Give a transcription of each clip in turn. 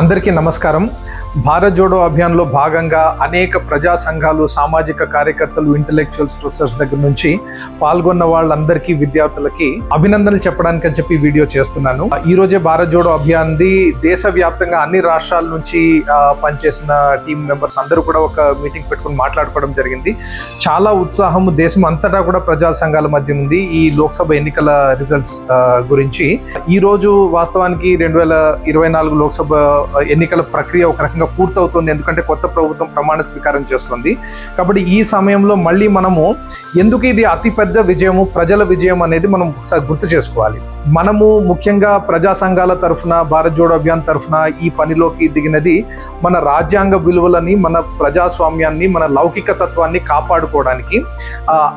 అందరికీ నమస్కారం. భారత్ జోడో అభియాన్లో భాగంగా అనేక ప్రజా సంఘాలు సామాజిక కార్యకర్తలు ఇంటలెక్చువల్స్ ప్రొఫెసర్స్ దగ్గర నుంచి పాల్గొన్న వాళ్ళందరికీ విద్యార్థులకి అభినందనలు చెప్పడానికి అని చెప్పి వీడియో చేస్తున్నాను. ఈ రోజే భారత్ జోడో అభియాన్ది దేశవ్యాప్తంగా అన్ని రాష్ట్రాల నుంచి పనిచేసిన టీం మెంబర్స్ అందరూ కూడా ఒక మీటింగ్ పెట్టుకుని మాట్లాడుకోవడం జరిగింది. చాలా ఉత్సాహం దేశం అంతటా కూడా ప్రజా సంఘాల మధ్య ఉంది. ఈ లోక్సభ ఎన్నికల రిజల్ట్స్ గురించి ఈ రోజు వాస్తవానికి రెండు వేల ఇరవై నాలుగు లోక్సభ ఎన్నికల ప్రక్రియ ఒక రకంగా పూర్తవుతుంది. ఎందుకంటే కొత్త ప్రభుత్వం ప్రమాణ స్వీకారం చేస్తుంది. కాబట్టి ఈ సమయంలో మళ్ళీ మనము ఎందుకు ఇది అతిపెద్ద విజయము ప్రజల విజయం అనేది మనం ఒకసారి గుర్తు చేసుకోవాలి. మనము ముఖ్యంగా ప్రజా సంఘాల తరఫున భారత్ జోడో అభియాన్ తరఫున ఈ పనిలోకి దిగినది మన రాజ్యాంగ విలువలని మన ప్రజాస్వామ్యాన్ని మన లౌకిక తత్వాన్ని కాపాడుకోవడానికి.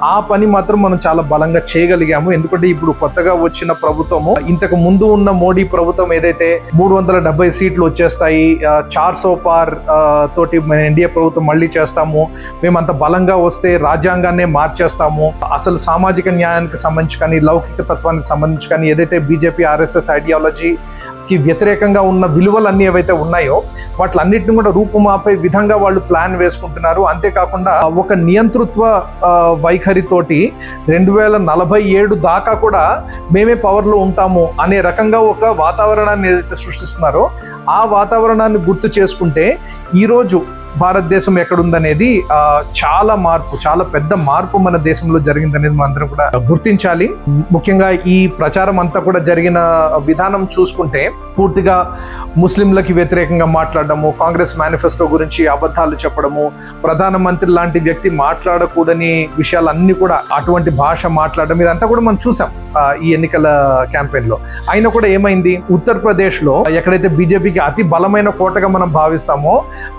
ఆ, పని మాత్రం మనం చాలా బలంగా చేయగలిగాము. ఎందుకంటే ఇప్పుడు కొత్తగా వచ్చిన ప్రభుత్వము ఇంతకు ముందు ఉన్న మోడీ ప్రభుత్వం ఏదైతే మూడు వందల డెబ్బై సీట్లు వచ్చేస్తాయి చార్ సోపార్ తోటి మన ఎన్డీఏ ప్రభుత్వం మళ్ళీ చేస్తాము మేము అంత బలంగా వస్తే రాజ్యాంగాన్నే మార్చేస్తాము. అసలు సామాజిక న్యాయానికి సంబంధించి కానీ లౌకిక తత్వానికి సంబంధించి కానీ ఏదైతే బీజేపీ ఆర్ఎస్ఎస్ ఐడియాలజీ కి వ్యతిరేకంగా ఉన్న విలువలన్నీ ఏవైతే ఉన్నాయో వాటిలన్నిటిని కూడా రూపుమాపే విధంగా వాళ్ళు ప్లాన్ వేసుకుంటున్నారు. అంతేకాకుండా ఒక నియంతృత్వ వైఖరితోటి రెండు వేల నలభై ఏడు దాకా కూడా మేమే పవర్లో ఉంటాము అనే రకంగా ఒక వాతావరణాన్ని ఏదైతే సృష్టిస్తున్నారో ఆ వాతావరణాన్ని గుర్తు చేసుకుంటే ఈరోజు భారతదేశం ఎక్కడుందనేది చాలా మార్పు చాలా పెద్ద మార్పు మన దేశంలో జరిగిందనేది మనం కూడా గుర్తించాలి. ముఖ్యంగా ఈ ప్రచారం అంతా కూడా జరిగిన విధానం చూసుకుంటే పూర్తిగా ముస్లింలకి వ్యతిరేకంగా మాట్లాడడము కాంగ్రెస్ మేనిఫెస్టో గురించి అబద్ధాలు చెప్పడము ప్రధానమంత్రి లాంటి వ్యక్తి మాట్లాడకూడని విషయాలన్నీ కూడా అటువంటి భాష మాట్లాడడం ఇదంతా కూడా మనం చూసాం ఈ ఎన్నికల క్యాంపెయిన్లో అయినా కూడా ఏమైంది? ఉత్తరప్రదేశ్లో ఎక్కడైతే బీజేపీకి అతి బలమైన కోటగా మనం భావిస్తామో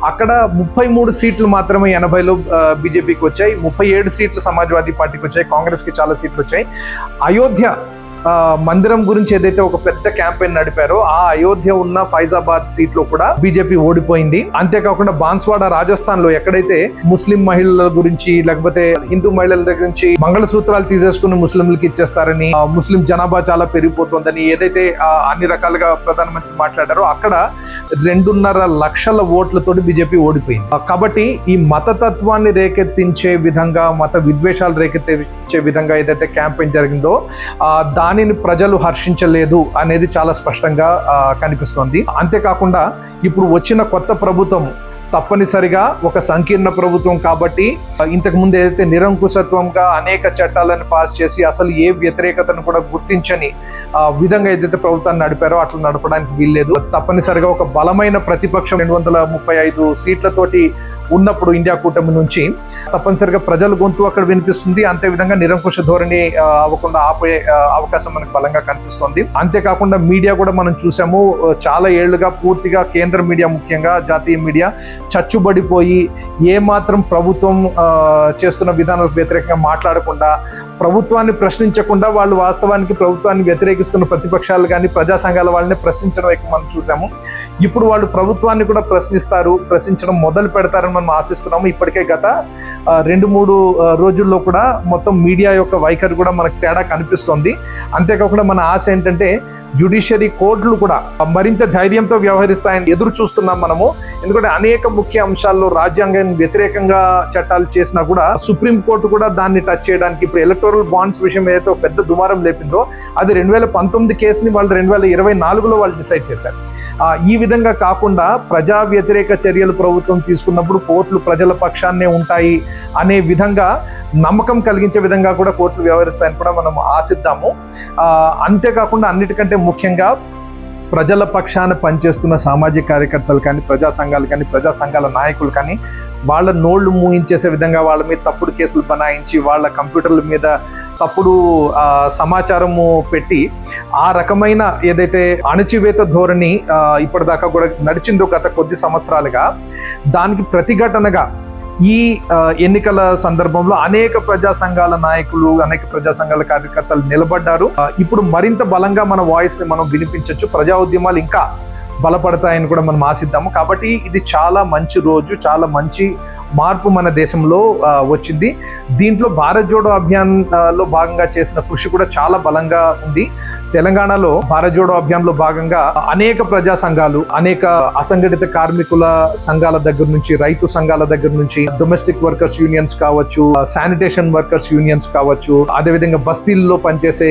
అక్కడ ముప్పై మూడు సీట్లు మాత్రమే ఎనభైలో బీజేపీకి వచ్చాయి. ముప్పై ఏడు సీట్లు సమాజ్వాదీ పార్టీకి వచ్చాయి. కాంగ్రెస్కి చాలా సీట్లు వచ్చాయి. అయోధ్య మందిరం గురించి ఏదైతే ఒక పెద్ద క్యాంపెయిన్ నడిపారో ఆ అయోధ్య ఉన్న ఫైజాబాద్ సీట్లో కూడా బీజేపీ ఓడిపోయింది. అంతేకాకుండా బాన్స్వాడ రాజస్థాన్లో ఎక్కడైతే ముస్లిం మహిళల గురించి లేకపోతే హిందూ మహిళల దగ్గర నుంచి మంగళసూత్రాలు తీసేసుకుని ముస్లింలకు ఇచ్చేస్తారని ముస్లిం జనాభా చాలా పెరిగిపోతుందని ఏదైతే అన్ని రకాలుగా ప్రధానమంత్రి మాట్లాడారో అక్కడ రెండున్నర లక్షల ఓట్లతోటి బీజేపీ ఓడిపోయింది. కాబట్టి ఈ మతతత్వాన్ని రేకెత్తించే విధంగా మత విద్వేషాలు రేకెత్తించే విధంగా ఏదైతే క్యాంపెయిన్ జరిగిందో దా హానిని ప్రజలు హర్షించలేదు అనేది చాలా స్పష్టంగా కనిపిస్తోంది. అంతేకాకుండా ఇప్పుడు వచ్చిన కొత్త ప్రభుత్వం తప్పనిసరిగా ఒక సంకీర్ణ ప్రభుత్వం కాబట్టి ఇంతకు ముందు ఏదైతే నిరంకుశత్వంగా అనేక చట్టాలను పాస్ చేసి అసలు ఏ వ్యతిరేకతను కూడా గుర్తించని ఆ, విధంగా ఏదైతే ప్రభుత్వాన్ని నడిపారో అట్లా నడపడానికి వీల్లేదు. తప్పనిసరిగా ఒక బలమైన ప్రతిపక్షం రెండు వందల ముప్పై ఐదు సీట్లతోటి ఉన్నప్పుడు ఇండియా కూటమి నుంచి తప్పనిసరిగా ప్రజల గొంతు అక్కడ వినిపిస్తుంది. అంతే విధంగా నిరంకుశ ధోరణి అవ్వకుండా ఆపే అవకాశం మనకు బలంగా కనిపిస్తుంది. అంతేకాకుండా మీడియా కూడా మనం చూసాము చాలా ఏళ్ళుగా పూర్తిగా కేంద్ర మీడియా ముఖ్యంగా జాతీయ మీడియా చచ్చుబడిపోయి ఏ మాత్రం ప్రభుత్వం చేస్తున్న విధానాలకు వ్యతిరేకంగా మాట్లాడకుండా ప్రభుత్వాన్ని ప్రశ్నించకుండా వాళ్ళు వాస్తవానికి ప్రభుత్వాన్ని వ్యతిరేకిస్తున్న ప్రతిపక్షాలు కానీ ప్రజా సంఘాల వాళ్ళని ప్రశ్నించడం ఎక్కువ మనం చూసాము. ఇప్పుడు వాళ్ళు ప్రభుత్వాన్ని కూడా ప్రశ్నిస్తారు ప్రశ్నించడం మొదలు పెడతారని మనం ఆశిస్తున్నాము. ఇప్పటికే గత రెండు మూడు రోజుల్లో కూడా మొత్తం మీడియా యొక్క వైఖరి కూడా మనకు తేడా కనిపిస్తుంది. అంతేకాకుండా మన ఆశ ఏంటంటే జ్యుడిషియరీ కోర్టులు కూడా మరింత ధైర్యంతో వ్యవహరిస్తాయని ఎదురు చూస్తున్నాం మనము. ఎందుకంటే అనేక ముఖ్య అంశాల్లో రాజ్యాంగం వ్యతిరేకంగా చట్టాలు చేసినా కూడా సుప్రీం కోర్టు కూడా దాన్ని టచ్ చేయడానికి ఇప్పుడు ఎలక్టోరల్ బాండ్స్ విషయం ఏదైతే పెద్ద దుమారం లేపిందో అది రెండు వేల పంతొమ్మిది కేసుని వాళ్ళు రెండు వేల ఇరవై నాలుగులో వాళ్ళు డిసైడ్ చేశారు. ఈ విధంగా కాకుండా ప్రజా వ్యతిరేక చర్యలు ప్రభుత్వం తీసుకున్నప్పుడు కోర్టులు ప్రజల పక్షాన్నే ఉంటాయి అనే విధంగా నమ్మకం కలిగించే విధంగా కూడా కోర్టులు వ్యవహరిస్తాయని కూడా మనం ఆశిద్దాము. అంతేకాకుండా అన్నిటికంటే ముఖ్యంగా ప్రజల పక్షాన పనిచేస్తున్న సామాజిక కార్యకర్తలు కానీ ప్రజా సంఘాలు కానీ ప్రజా సంఘాల నాయకులు కానీ వాళ్ళ నోళ్ళు మూయించేసే విధంగా వాళ్ళ మీద తప్పుడు కేసులు బనాయించి వాళ్ళ కంప్యూటర్ల మీద తప్పుడు సమాచారము పెట్టి ఆ రకమైన ఏదైతే అణచివేత ధోరణి ఇప్పటిదాకా కూడా నడిచిందో గత కొద్ది సంవత్సరాలుగా దానికి ప్రతిఘటనగా ఈ ఎన్నికల సందర్భంలో అనేక ప్రజా సంఘాల నాయకులు అనేక ప్రజా సంఘాల కార్యకర్తలు నిలబడ్డారు. ఇప్పుడు మరింత బలంగా మన వాయిస్ని మనం వినిపించవచ్చు ప్రజా ఉద్యమాలు ఇంకా బలపడతాయని కూడా మనం ఆశిద్దాము. కాబట్టి ఇది చాలా మంచి రోజు చాలా మంచి మార్పు మన దేశంలో వచ్చింది. దీంట్లో భారత్ జోడో అభియాన్లో భాగంగా చేసిన కృషి కూడా చాలా బలంగా ఉంది. తెలంగాణలో భారత్ జోడో అభియాన్లో భాగంగా అనేక ప్రజా సంఘాలు అనేక అసంఘటిత కార్మికుల సంఘాల దగ్గర నుంచి రైతు సంఘాల దగ్గర నుంచి డొమెస్టిక్ వర్కర్స్ యూనియన్స్ కావచ్చు శానిటేషన్ వర్కర్స్ యూనియన్స్ కావచ్చు అదేవిధంగా బస్తీల్లో పనిచేసే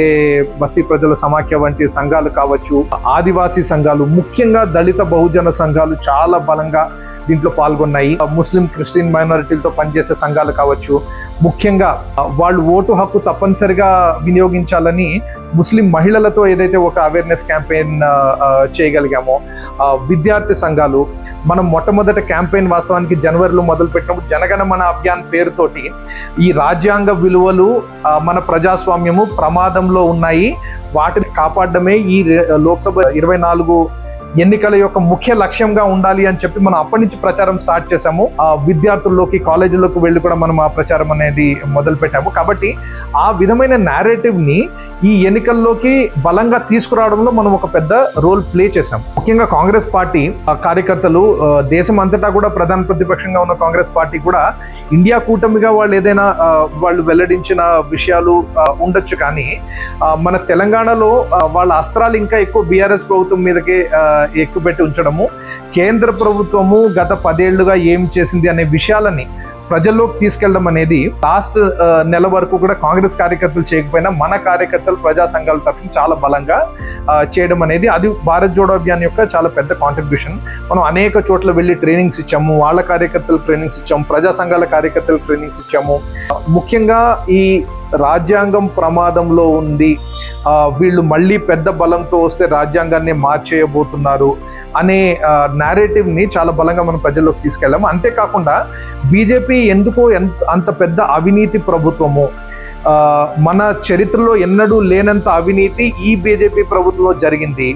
బస్తీ ప్రజల సమాఖ్య వంటి సంఘాలు కావచ్చు ఆదివాసీ సంఘాలు ముఖ్యంగా దళిత బహుజన సంఘాలు చాలా బలంగా దీంట్లో పాల్గొన్నాయి. ముస్లిం క్రిస్టియన్ మైనారిటీలతో పనిచేసే సంఘాలు కావచ్చు. ముఖ్యంగా వాళ్ళు ఓటు హక్కు తప్పనిసరిగా వినియోగించాలని ముస్లిం మహిళలతో ఏదైతే ఒక అవేర్నెస్ క్యాంపెయిన్ చేయగలిగామో విద్యార్థి సంఘాలు మనం మొట్టమొదట క్యాంపెయిన్ వాస్తవానికి జనవరిలో మొదలు పెట్టినప్పుడు జనగణమన అభియాన్ పేరుతోటి ఈ రాజ్యాంగ విలువలు మన ప్రజాస్వామ్యము ప్రమాదంలో ఉన్నాయి. వాటిని కాపాడడమే ఈ లోక్సభ ఇరవై నాలుగు ఎన్నికల యొక్క ముఖ్య లక్ష్యంగా ఉండాలి అని చెప్పి మనం అప్పటి నుంచి ప్రచారం స్టార్ట్ చేశాము. ఆ విద్యార్థుల్లోకి కాలేజీలోకి వెళ్ళి కూడా మనం ఆ ప్రచారం అనేది మొదలు పెట్టాము. కాబట్టి ఆ విధమైన నేరేటివ్ని ఈ ఎన్నికల్లోకి బలంగా తీసుకురావడంలో మనం ఒక పెద్ద రోల్ ప్లే చేశాం. ముఖ్యంగా కాంగ్రెస్ పార్టీ ఆ, కార్యకర్తలు దేశం అంతటా కూడా ప్రధాన ప్రతిపక్షంగా ఉన్న కాంగ్రెస్ పార్టీ కూడా ఇండియా కూటమిగా వాళ్ళు ఏదైనా వాళ్ళు వెల్లడించిన విషయాలు ఉండొచ్చు కానీ మన తెలంగాణలో వాళ్ళ అస్త్రాలు ఇంకా ఎక్కువ బీఆర్ఎస్ ప్రభుత్వం మీదకే ఎక్కుపెట్టి ఉంచడము. కేంద్ర ప్రభుత్వము గత పదేళ్ళుగా ఏం చేసింది అనే విషయాలని ప్రజల్లోకి తీసుకెళ్ళడం అనేది లాస్ట్ నెల వరకు కూడా కాంగ్రెస్ కార్యకర్తలు చేయకపోయినా మన కార్యకర్తలు ప్రజా సంఘాల తరఫున చాలా బలంగా చేయడం అనేది అది భారత్ జోడో అభియాన్ యొక్క చాలా పెద్ద కాంట్రిబ్యూషన్ మనం అనేక చోట్ల వెళ్ళి ట్రైనింగ్స్ ఇచ్చాము వాళ్ళ కార్యకర్తలు ట్రైనింగ్స్ ఇచ్చాము ప్రజా సంఘాల కార్యకర్తలు ట్రైనింగ్స్ ఇచ్చాము. ముఖ్యంగా ఈ రాజ్యాంగం ప్రమాదంలో ఉంది. వీళ్ళు మళ్ళీ పెద్ద బలంతో వస్తే రాజ్యాంగాన్ని మార్చేయబోతున్నారు అనే నేరేటివ్ని చాలా బలంగా మనం ప్రజల్లోకి తీసుకెళ్ళాము. అంతేకాకుండా బీజేపీ ఎందుకో ఎంత అంత పెద్ద అవినీతి ప్రభుత్వము. మన చరిత్రలో ఎన్నడూ లేనంత అవినీతి ఈ బీజేపీ ప్రభుత్వంలో జరిగింది.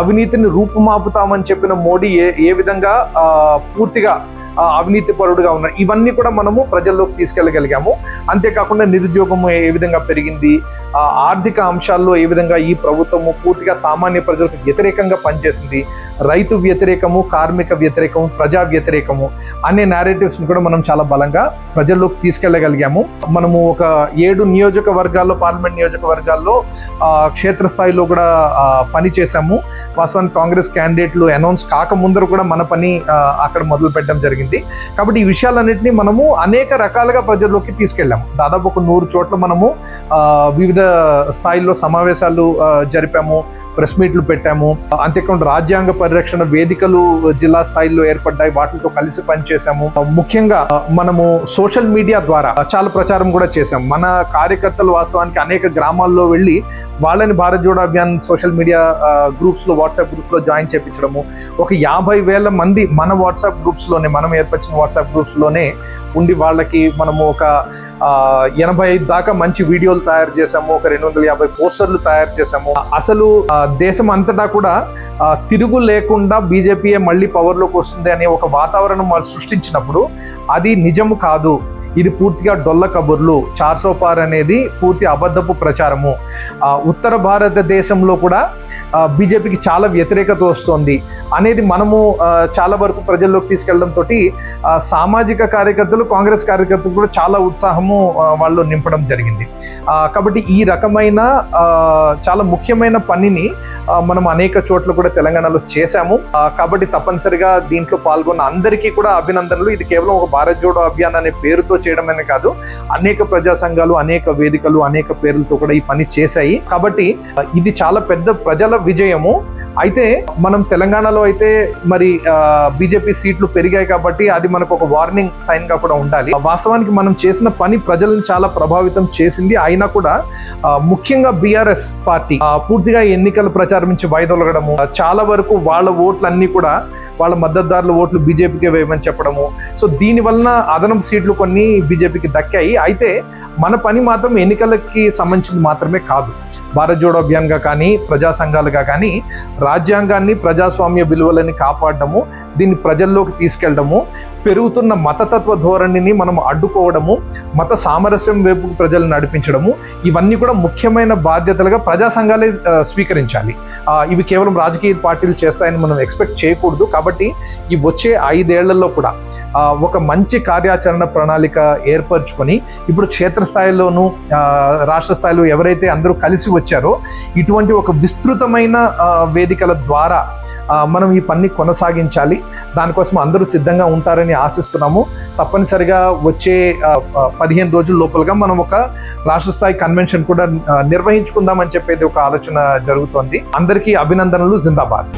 అవినీతిని రూపుమాపుతామని చెప్పిన మోడీ ఏ ఏ విధంగా పూర్తిగా అవినీతి పరుడుగా ఉన్నారు ఇవన్నీ కూడా మనము ప్రజల్లోకి తీసుకెళ్ళగలిగాము. అంతేకాకుండా నిరుద్యోగము ఏ ఏ విధంగా పెరిగింది ఆర్థిక అంశాల్లో ఏ విధంగా ఈ ప్రభుత్వము పూర్తిగా సామాన్య ప్రజలకు వ్యతిరేకంగా పనిచేసింది రైతు వ్యతిరేకము కార్మిక వ్యతిరేకము ప్రజా వ్యతిరేకము అనే నేరేటివ్స్ని కూడా మనం చాలా బలంగా ప్రజల్లోకి తీసుకెళ్ళగలిగాము. మనము ఒక ఏడు నియోజకవర్గాల్లో పార్లమెంట్ నియోజకవర్గాల్లో క్షేత్రస్థాయిలో కూడా పని చేశాము. వాస్తవానికి కాంగ్రెస్ క్యాండిడేట్లు అనౌన్స్ కాకముందర కూడా మన పని అక్కడ మొదలు పెట్టడం జరిగింది. కాబట్టి ఈ విషయాలన్నింటినీ మనము అనేక రకాలుగా ప్రజల్లోకి తీసుకెళ్ళాము. దాదాపు ఒక నూరు చోట్ల మనము వివిధ స్థాయిల్లో సమావేశాలు జరిపాము. ప్రెస్ మీట్లు పెట్టాము. అంతేకాకుండా రాజ్యాంగ పరిరక్షణ వేదికలు జిల్లా స్థాయిలో ఏర్పడ్డాయి. వాటితో కలిసి పనిచేశాము. ముఖ్యంగా మనము సోషల్ మీడియా ద్వారా చాలా ప్రచారం కూడా చేశాం. మన కార్యకర్తలు వాస్తవానికి అనేక గ్రామాల్లో వెళ్ళి వాళ్ళని భారత్ జోడో అభియాన్ సోషల్ మీడియా గ్రూప్స్లో వాట్సాప్ గ్రూప్స్లో జాయిన్ చేయించడము ఒక యాభై వేల మంది మన వాట్సాప్ గ్రూప్స్లోనే మనం ఏర్పరిచిన వాట్సాప్ గ్రూప్స్లోనే ఉండి వాళ్ళకి మనము ఒక ఎనభై ఐదు దాకా మంచి వీడియోలు తయారు చేసాము ఒక రెండు వందల యాభై పోస్టర్లు తయారు చేసాము అసలు దేశం అంతటా కూడా తిరుగు లేకుండా బీజేపీయే మళ్ళీ పవర్లోకి వస్తుంది అనే ఒక వాతావరణం వాళ్ళు సృష్టించినప్పుడు అది నిజము కాదు. ఇది పూర్తిగా డొల్ల కబుర్లు. చార్సోపార్ అనేది పూర్తి అబద్ధపు ప్రచారము. ఉత్తర భారతదేశంలో కూడా బీజేపీకి చాలా వ్యతిరేకత వస్తోంది. అనేది మనము చాలా వరకు ప్రజల్లోకి తీసుకెళ్ళడంతో సామాజిక కార్యకర్తలు కాంగ్రెస్ కార్యకర్తలు కూడా చాలా ఉత్సాహము వాళ్ళు నింపడం జరిగింది. కాబట్టి ఈ రకమైన చాలా ముఖ్యమైన పనిని మనం అనేక చోట్ల కూడా తెలంగాణలో చేశాము. కాబట్టి తప్పనిసరిగా దీంట్లో పాల్గొన్న అందరికీ కూడా అభినందనలు. ఇది కేవలం ఒక భారత్ జోడో అభియాన్ అనే పేరుతో చేయడమనే కాదు అనేక ప్రజా సంఘాలు అనేక వేదికలు అనేక పేర్లతో కూడా ఈ పని చేశాయి. కాబట్టి ఇది చాలా పెద్ద ప్రజల విజయము. అయితే మనం తెలంగాణలో అయితే మరి బీజేపీ సీట్లు పెరిగాయి కాబట్టి అది మనకు ఒక వార్నింగ్ సైన్గా కూడా ఉండాలి. వాస్తవానికి మనం చేసిన పని ప్రజలను చాలా ప్రభావితం చేసింది. అయినా కూడా ముఖ్యంగా బీఆర్ఎస్ పార్టీ ఆ, పూర్తిగా ఎన్నికల ప్రచారం నుంచి వైదొలగడము చాలా వరకు వాళ్ళ ఓట్లన్నీ కూడా వాళ్ళ మద్దతుదారుల ఓట్లు బీజేపీకే వేయమని చెప్పడము. సో దీని వలన అదనపు సీట్లు కొన్ని బీజేపీకి దక్కాయి. అయితే మన పని మాత్రం ఎన్నికలకి సంబంధించింది మాత్రమే కాదు. భారత్ జోడో అభియాన్గా కానీ ప్రజా సంఘాలుగా కానీ రాజ్యాంగాన్ని ప్రజాస్వామ్య విలువలని కాపాడడము దీన్ని ప్రజల్లోకి తీసుకెళ్ళడము పెరుగుతున్న మతతత్వ ధోరణిని మనం అడ్డుకోవడము మత సామరస్యం వైపు ప్రజలను నడిపించడము ఇవన్నీ కూడా ముఖ్యమైన బాధ్యతలుగా ప్రజా సంఘాలే స్వీకరించాలి. ఇవి కేవలం రాజకీయ పార్టీలు చేస్తాయని మనం ఎక్స్పెక్ట్ చేయకూడదు. కాబట్టి ఈ వచ్చే ఐదేళ్ళలో కూడా ఒక మంచి కార్యాచరణ ప్రణాళిక ఏర్పరచుకొని ఇప్పుడు క్షేత్రస్థాయిలోను రాష్ట్ర స్థాయిలో ఎవరైతే అందరూ కలిసి వచ్చారో ఇటువంటి ఒక విస్తృతమైన వేదికల ద్వారా మనం ఈ పని కొనసాగించాలి. దానికోసం అందరూ సిద్ధంగా ఉంటారని ఆశిస్తున్నాము. తప్పనిసరిగా వచ్చే పదిహేను రోజుల లోపలగా మనం ఒక రాష్ట్ర స్థాయి కన్వెన్షన్ కూడా నిర్వహించుకుందామని చెప్పేది ఒక ఆలోచన జరుగుతోంది. అందరికీ అభినందనలు జిందాబాద్.